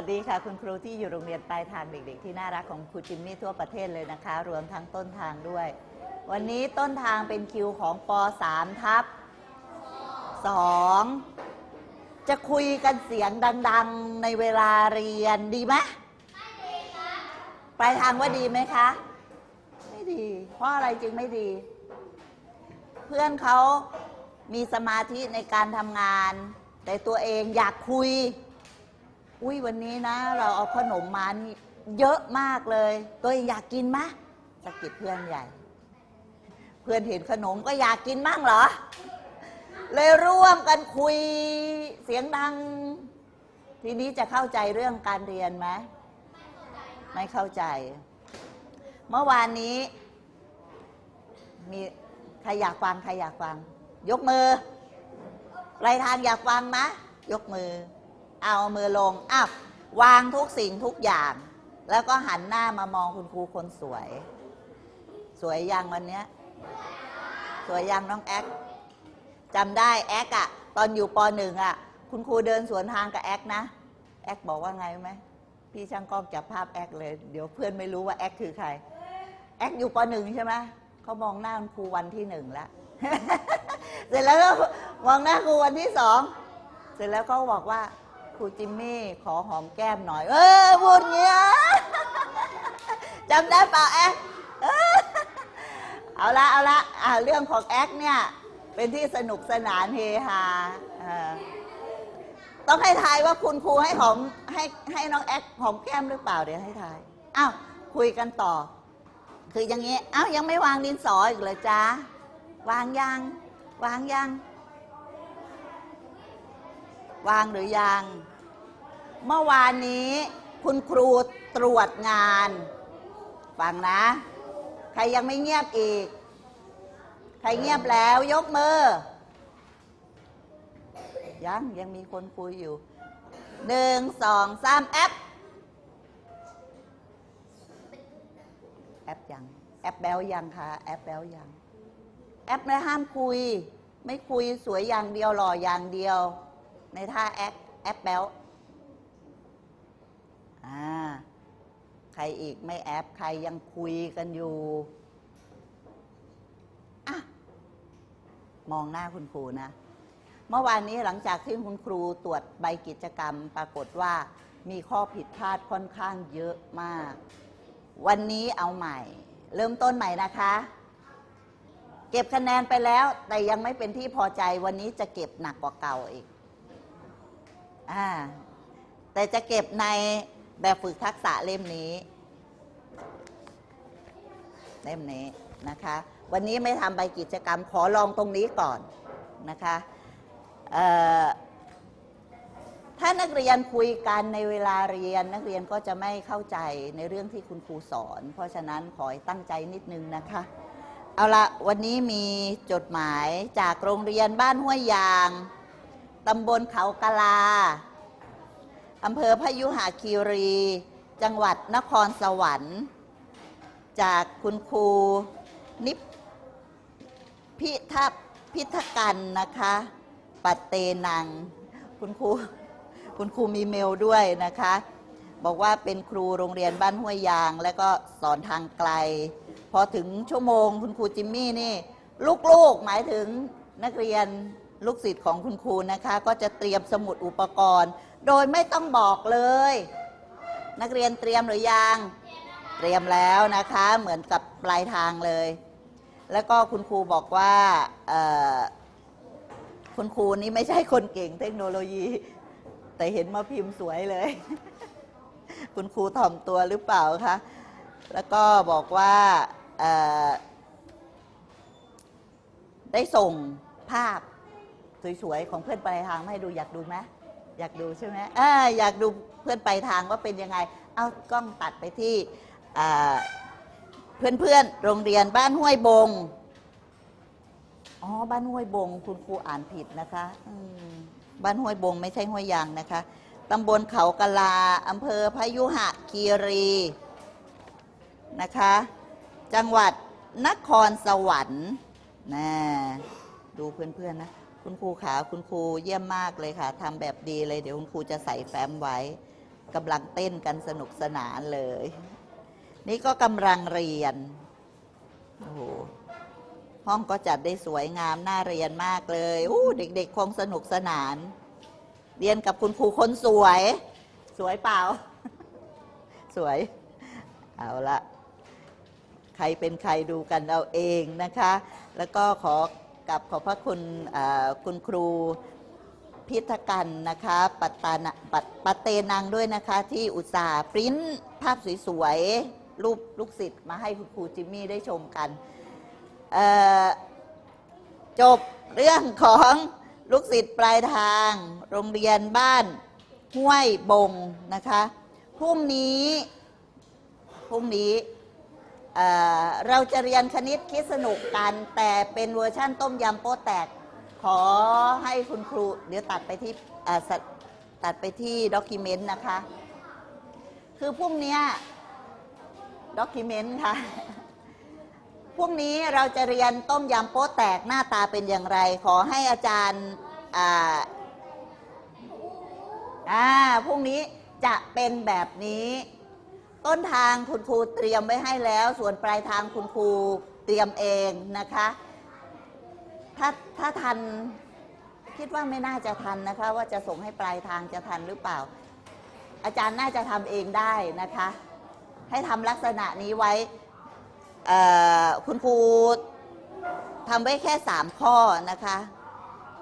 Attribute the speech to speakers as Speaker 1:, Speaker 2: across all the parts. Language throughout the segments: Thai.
Speaker 1: สดีค่ะ คุณครูที่อยู่โรงเรียนปลายทางเด็กๆ ที่น่ารักของครูจิมมี่ทั่วประเทศเลยนะคะ รวมทั้งต้นทางด้วย วันนี้ต้นทางเป็นคิวของป .3 ทับ2จะคุยกันเสียงดัง ๆ ในเวลาเรียนดีไหมดีค่ะปลายทางว่าดีไหมคะ ไม่ดี เพราะอะไรจึงไม่ดี เพื่อนเขามีสมาธิในการทำงาน แต่ตัวเองอยากคุย อุ้ยวันนี้นะ เราเอาขนมมานี่เยอะมากเลยตัวเองอยากกินมะสะกิดเพื่อนใหญ่ เพื่อนเห็นขนมก็อยากกินมั่งเหรอ เลยร่วมกันคุยเสียงดัง ทีนี้จะเข้าใจเรื่องการเรียนไหมไม่เข้าใจ เมื่อวานนี้ มีใครอยากฟังใครอยากฟัง ยกมือปลายทางอยากฟังมะยกมือ เอามือลงอ้าวางทุกสิ่งทุกอย่าง แล้วก็หันหน้ามามองคุณครูคนสวย สวยยังวันเนี้ย สวยยังน้องแอ๊กจำได้แอ๊กอะตอนอยู่ปหนึ่งอะคุณครูเดินสวนทางกับแอ๊กนะแอ๊กบอกว่าไงไหมพี่ช่างกล้องจับภาพแอ๊กเลย เดี๋ยวเพื่อนไม่รู้ว่าแอ๊กคือใครแอ๊กอยู่ปหนึ่งใช่ไหมเขามองหน้าคุณครูวันที่หนึ่งแล้วเสร็จแล้วก็มองหน้าครูวันที่สอง เสร็จแล้วก็บอกว่า รูจิมมี่ขอหอมแก้มหน่อย เออพูดเงี้ยจำได้เปล่าแอ๊กเอาละเอาละอ่าเรื่องของแอ๊กเนี่ย เป็นที่สนุกสนานเฮฮาต้องให้ทายว่าคุณครูให้หอมให้ให้น้องแอ๊กหอมแก้มหรือเปล่าเดี๋ยวให้ทายอ้าวคุยกันต่อ คืออย่างนี้อ้าวยังไม่วางดินสออีกเหรอจ๊ะวางยังวางยังวางหรือยัง เมื่อวานนี้คุณครูตรวจงาน ฟังนะ ใครยังไม่เงียบอีก ใครเงียบแล้วยกมือ ยังยังมีคนคุยอยู่หนึ่งสองสามแอป แอปยัง แอปแบลยังคะแอปแบลยัง แอปไม่ห้ามคุย ไม่คุยสวยอย่างเดียวหล่ออย่างเดียว ในท่าแอปแอปแบล อ่าใครอีกไม่แอปใครยังคุยกันอยู่อะมองหน้าคุณครูนะ เมื่อวานนี้หลังจากที่คุณครูตรวจใบกิจกรรม ปรากฏว่ามีข้อผิดพลาดค่อนข้างเยอะมาก วันนี้เอาใหม่ เริ่มต้นใหม่นะคะ เก็บคะแนนไปแล้ว แต่ยังไม่เป็นที่พอใจวันนี้จะเก็บหนักกว่าเก่าอีกอ่าแต่จะเก็บใน แบบฝึกทักษะเล่มนี้ เล่มนี้นะคะ วันนี้ไม่ทำใบกิจกรรมขอลองตรงนี้ก่อนนะคะถ้านักเรียนคุยกันในเวลาเรียน นักเรียนก็จะไม่เข้าใจในเรื่องที่คุณครูสอน เพราะฉะนั้นขอให้ตั้งใจนิดนึงนะคะ เอาละวันนี้มีจดหมายจากโรงเรียนบ้านห้วยยางตำบลเขากะลา อำเภอพยุหคีรี จังหวัดนครสวรรค์ จากคุณครูนิพพิทัพพิทกันนะคะ ปัตเตนัง คุณครูคุณครูมีเมลด้วยนะคะ บอกว่าเป็นครูโรงเรียนบ้านห้วยยาง แล้วก็สอนทางไกล พอถึงชั่วโมงคุณครูจิมมี่นี่ ลูกๆหมายถึงนักเรียน ลูกศิษย์ของคุณครูนะคะ ก็จะเตรียมสมุดอุปกรณ์ โดยไม่ต้องบอกเลย นักเรียนเตรียมหรือยัง เตรียมแล้วนะคะ เหมือนกับปลายทางเลย แล้วก็คุณครูบอกว่าคุณครูนี่ไม่ใช่คนเก่งเทคโนโลยี แต่เห็นมาพิมพ์สวยเลย คุณครูถ่อมตัวหรือเปล่าคะแล้วก็บอกว่าได้ส่งภาพ สวยๆของเพื่อนปลายทางมาให้ดูอยากดูไหมอยากดูใช่ไหมออยากดูเพื่อนปลายทางว่าเป็นยังไง เอากล้องตัดไปที่เพื่อนๆโรงเรียนบ้านห้วยบงอ๋อบ้านห้วยบง คุณครูอ่านผิดนะคะบ้านห้วยบงไม่ใช่ห้วยยางนะคะตำบลเขากะลาอำเภอพยุหคีรีนะคะ จังหวัดนครสวรรค์นะดูเพื่อนๆนะ คุณครูขาคุณครูเยี่ยมมากเลยค่ะทำแบบดีเลยเดี๋ยวคุณครูจะใส่แฟ้มไว้กำลังเต้นกันสนุกสนานเลย นี่ก็กำลังเรียนโอ้โหห้องก็จัดได้สวยงามน่าเรียนมากเลยอู้เด็กๆคงสนุกสนาน เรียนกับคุณครูคนสวย สวยเปล่า สวย เอาละใครเป็นใครดูกันเอาเองนะคะ แล้วก็ขอ กับขอบพระคุณคุณครูพิธกันนะคะปัตตานปัตปตเตนังด้วยนะคะ ที่อุตส่าห์ปริ้นภาพสวยๆรูปลูกศิษย์มาให้คุณครูจิมมี่ได้ชมกัน จบเรื่องของลูกศิษย์ปลายทาง โรงเรียนบ้านห้วยบงนะคะพรุ่งนี้พรุ่งนี้ เอ่อเราจะเรียนคณิตคิดสนุกกันแต่เป็นเวอร์ชั่นต้มยำโป๊แตก ขอให้คุณครู เดี๋ยวตัดไปที่เอ่อสัตัดไปที่ด็อกิเมนต์นะคะ คือพรุ่งเนี้ด็อกิเมนต์ค่ะ พรุ่งนี้เราจะเรียนต้มยำโป๊แตกหน้าตาเป็นอย่างไร ขอให้อาจารย์อ่าอ่าพรุ่งนี้จะเป็นแบบนี้ ต้นทางคุณครูเตรียมไว้ให้แล้ว ส่วนปลายทางคุณครูเตรียมเองนะคะ ถ้าถ้าทันคิดว่าไม่น่าจะทันนะคะ ว่าจะส่งให้ปลายทางจะทันหรือเปล่า อาจารย์น่าจะทำเองได้นะคะ ให้ทำลักษณะนี้ไว้คุณครูทำไว้แค่สามข้อนะคะ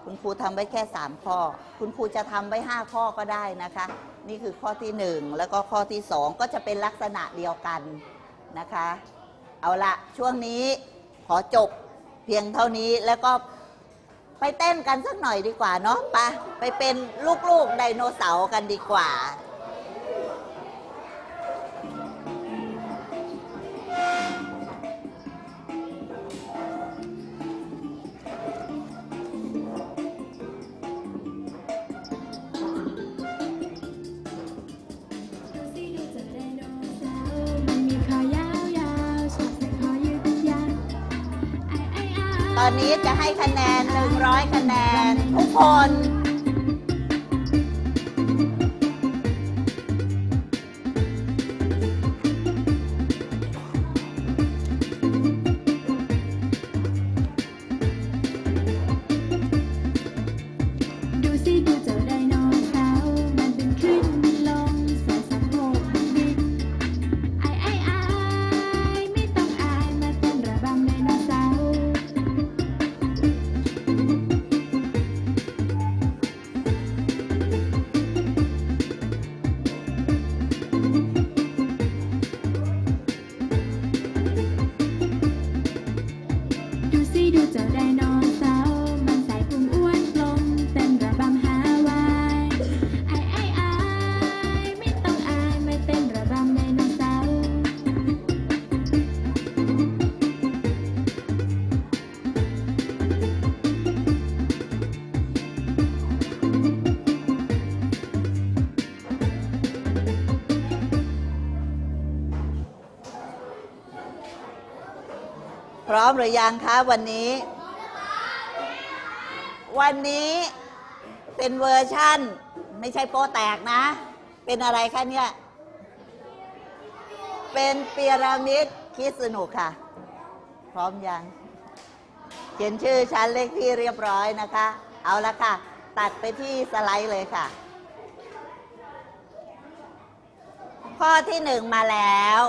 Speaker 1: คุณครูทำไว้แค่สามข้อ คุณครูจะทำไว้ห้าข้อก็ได้นะคะ นี่คือข้อที่หนึ่งแล้วก็ข้อที่สองก็จะเป็นลักษณะเดียวกันนะคะ เอาละช่วงนี้ขอจบเพียงเท่านี้แล้วก็ไปเต้นกันสักหน่อยดีกว่าเนาะไปไปเป็นลูกๆไดโนเสาร์กันดีกว่า ตอนนี้จะให้คะแนน 100 คะแนน ทุกคน พร้อมหรือยังคะวันนี้ วันนี้เป็นเวอร์ชั่น ไม่ใช่โปรแตกนะ เป็นอะไรคะเนี่ย เป็นพีระมิดคิดสนุกค่ะ พร้อมยังเขียนชื่อชั้นเลขที่เรียบร้อยนะคะ เอาละค่ะ ตัดไปที่สไลด์เลยค่ะ ข้อที่หนึ่งมาแล้ว